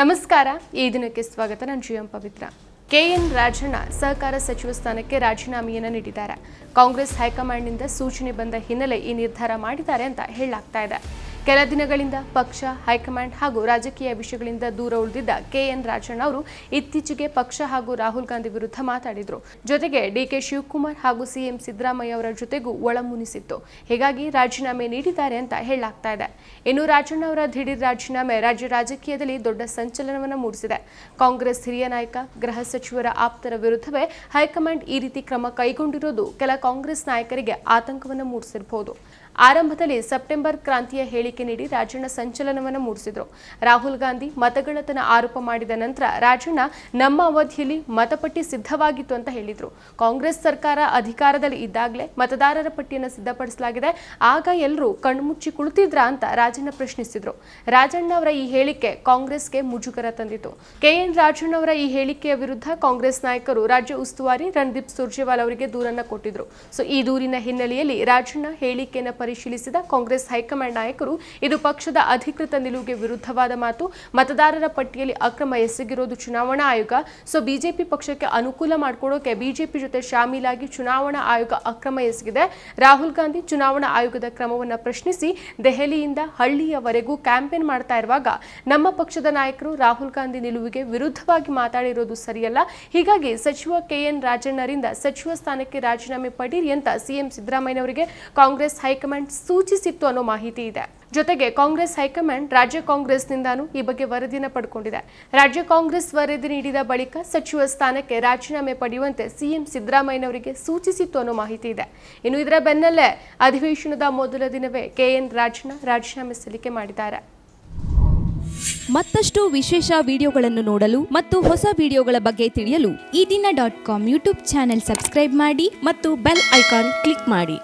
ನಮಸ್ಕಾರ. ಈ ದಿನಕ್ಕೆ ಸ್ವಾಗತ. ನಾನು G M Pavithra. KN Rajanna ಸಹಕಾರ ಸಚಿವ ಸ್ಥಾನಕ್ಕೆ ರಾಜೀನಾಮೆಯನ್ನು ನೀಡಿದ್ದಾರೆ. ಕಾಂಗ್ರೆಸ್ ಹೈಕಮಾಂಡ್ನಿಂದ ಸೂಚನೆ ಬಂದ ಹಿನ್ನೆಲೆ ಈ ನಿರ್ಧಾರ ಮಾಡಿದ್ದಾರೆ ಅಂತ ಹೇಳಲಾಗ್ತಾ ಇದೆ. ಕೆಲ ದಿನಗಳಿಂದ ಪಕ್ಷ, ಹೈಕಮಾಂಡ್ ಹಾಗೂ ರಾಜಕೀಯ ವಿಷಯಗಳಿಂದ ದೂರ ಉಳಿದಿದ್ದ ಕೆಎನ್ ರಾಜಣ್ಣ ಅವರು ಇತ್ತೀಚೆಗೆ ಪಕ್ಷ ಹಾಗೂ ರಾಹುಲ್ ಗಾಂಧಿ ವಿರುದ್ಧ ಮಾತಾಡಿದರು. ಜೊತೆಗೆ ಡಿಕೆ ಶಿವಕುಮಾರ್ ಹಾಗೂ ಸಿಎಂ ಸಿದ್ದರಾಮಯ್ಯ ಅವರ ಜೊತೆಗೂ ಒಳಮುನಿಸಿತ್ತು. ಹೀಗಾಗಿ ರಾಜೀನಾಮೆ ನೀಡಿದ್ದಾರೆ ಅಂತ ಹೇಳಲಾಗ್ತಾ ಇದೆ. ಇನ್ನು ರಾಜಣ್ಣ ಅವರ ದಿಢೀರ್ ರಾಜೀನಾಮೆ ರಾಜ್ಯ ರಾಜಕೀಯದಲ್ಲಿ ದೊಡ್ಡ ಸಂಚಲನವನ್ನು ಮೂಡಿಸಿದೆ. ಕಾಂಗ್ರೆಸ್ ಹಿರಿಯ ನಾಯಕ, ಗೃಹ ಸಚಿವರ ಆಪ್ತರ ವಿರುದ್ಧವೇ ಹೈಕಮಾಂಡ್ ಈ ರೀತಿ ಕ್ರಮ ಕೈಗೊಂಡಿರೋದು ಕೆಲ ಕಾಂಗ್ರೆಸ್ ನಾಯಕರಿಗೆ ಆತಂಕವನ್ನು ಮೂಡಿಸಿರಬಹುದು. ಆರಂಭದಲ್ಲಿ ಸೆಪ್ಟೆಂಬರ್ ಕ್ರಾಂತಿಯ ಹೇಳಿಕೆ ನೀಡಿ ರಾಜಣ್ಣ ಸಂಚಲನವನ್ನು ಮೂಡಿಸಿದರು. ರಾಹುಲ್ ಗಾಂಧಿ ಮತಗಳತನ ಆರೋಪ ಮಾಡಿದ ನಂತರ ರಾಜಣ್ಣ, ನಮ್ಮ ಅವಧಿಯಲ್ಲಿ ಮತಪಟ್ಟಿ ಸಿದ್ಧವಾಗಿತ್ತು ಅಂತ ಹೇಳಿದ್ರು. ಕಾಂಗ್ರೆಸ್ ಸರ್ಕಾರ ಅಧಿಕಾರದಲ್ಲಿ ಇದ್ದಾಗಲೇ ಮತದಾರರ ಪಟ್ಟಿಯನ್ನು ಸಿದ್ಧಪಡಿಸಲಾಗಿದೆ. ಆಗ ಎಲ್ಲರೂ ಕಣ್ಮುಚ್ಚಿ ಕುಳಿತಿದ್ರ ಅಂತ ರಾಜಣ್ಣ ಪ್ರಶ್ನಿಸಿದ್ರು. ರಾಜಣ್ಣ ಅವರ ಈ ಹೇಳಿಕೆ ಕಾಂಗ್ರೆಸ್ಗೆ ಮುಜುಗರ ತಂದಿತು ಕೆಎನ್ ರಾಜಣ್ಣ ಅವರ ಈ ಹೇಳಿಕೆಯ ವಿರುದ್ಧ ಕಾಂಗ್ರೆಸ್ ನಾಯಕರು ರಾಜ್ಯ ಉಸ್ತುವಾರಿ ರಣದೀಪ್ ಸುರ್ಜೇವಾಲ್ ಅವರಿಗೆ ದೂರನ್ನ ಕೊಟ್ಟಿದ್ರು. ಸೊ, ಈ ದೂರಿನ ಹಿನ್ನೆಲೆಯಲ್ಲಿ ರಾಜಣ್ಣ ಹೇಳಿಕೆಯನ್ನು ಪರಿಶೀಲಿಸಿದ ಕಾಂಗ್ರೆಸ್ ಹೈಕಮಾಂಡ್ ನಾಯಕರು, ಇದು ಪಕ್ಷದ ಅಧಿಕೃತ ನಿಲುವಿಗೆ ವಿರುದ್ಧವಾದ ಮಾತು, ಮತದಾರರ ಪಟ್ಟಿಯಲ್ಲಿ ಅಕ್ರಮ ಎಸಗಿರೋದು ಚುನಾವಣಾ ಆಯೋಗ, ಸೊ ಬಿಜೆಪಿ ಪಕ್ಷಕ್ಕೆ ಅನುಕೂಲ ಮಾಡಿಕೊಡೋಕೆ ಬಿಜೆಪಿ ಜೊತೆ ಶಾಮೀಲಾಗಿ ಚುನಾವಣಾ ಆಯೋಗ ಅಕ್ರಮ ಎಸಗಿದೆ. ರಾಹುಲ್ ಗಾಂಧಿ ಚುನಾವಣಾ ಆಯೋಗದ ಕ್ರಮವನ್ನು ಪ್ರಶ್ನಿಸಿ ದೆಹಲಿಯಿಂದ ಹಳ್ಳಿಯವರೆಗೂ ಕ್ಯಾಂಪೇನ್ ಮಾಡ್ತಾ ಇರುವಾಗ ನಮ್ಮ ಪಕ್ಷದ ನಾಯಕರು ರಾಹುಲ್ ಗಾಂಧಿ ನಿಲುವಿಗೆ ವಿರುದ್ಧವಾಗಿ ಮಾತಾಡಿರೋದು ಸರಿಯಲ್ಲ. ಹೀಗಾಗಿ ಸಚಿವ ಕೆಎನ್ ರಾಜಣ್ಣರಿಂದ ಸಚಿವ ಸ್ಥಾನಕ್ಕೆ ರಾಜೀನಾಮೆ ಪಡೀರಿ ಅಂತ ಸಿಎಂ ಸಿದ್ದರಾಮಯ್ಯನವರಿಗೆ ಕಾಂಗ್ರೆಸ್ ಹೈಕಮಾಂಡ್ ಸೂಚಿಸಿತ್ತು ಅನ್ನೋ ಮಾಹಿತಿ ಇದೆ. ಜೊತೆಗೆ ಕಾಂಗ್ರೆಸ್ ಹೈಕಮಾಂಡ್ ರಾಜ್ಯ ಕಾಂಗ್ರೆಸ್ನಿಂದಾನೂ ಈ ಬಗ್ಗೆ ವರದಿಯನ್ನು ಪಡ್ಕೊಂಡಿದೆ. ರಾಜ್ಯ ಕಾಂಗ್ರೆಸ್ ವರದಿ ನೀಡಿದ ಬಳಿಕ ಸಚಿವ ಸ್ಥಾನಕ್ಕೆ ರಾಜೀನಾಮೆ ಪಡೆಯುವಂತೆ ಸಿಎಂ ಸಿದ್ದರಾಮಯ್ಯನವರಿಗೆ ಸೂಚಿಸಿತ್ತು ಅನ್ನೋ ಮಾಹಿತಿ ಇದೆ. ಇನ್ನು ಇದರ ಬೆನ್ನಲ್ಲೇ ಅಧಿವೇಶನದ ಮೊದಲ ದಿನವೇ ಕೆಎನ್ ರಾಜಣ್ಣ ರಾಜೀನಾಮೆ ಸಲ್ಲಿಕೆ ಮಾಡಿದ್ದಾರೆ. ಮತ್ತಷ್ಟು ವಿಶೇಷ ವಿಡಿಯೋಗಳನ್ನು ನೋಡಲು ಮತ್ತು ಹೊಸ ವಿಡಿಯೋಗಳ ಬಗ್ಗೆ ತಿಳಿಯಲು Ee Dina dot com YouTube channel subscribe ಮಾಡಿ ಮತ್ತು ಬೆಲ್ ಐಕಾನ್ ಕ್ಲಿಕ್ ಮಾಡಿ.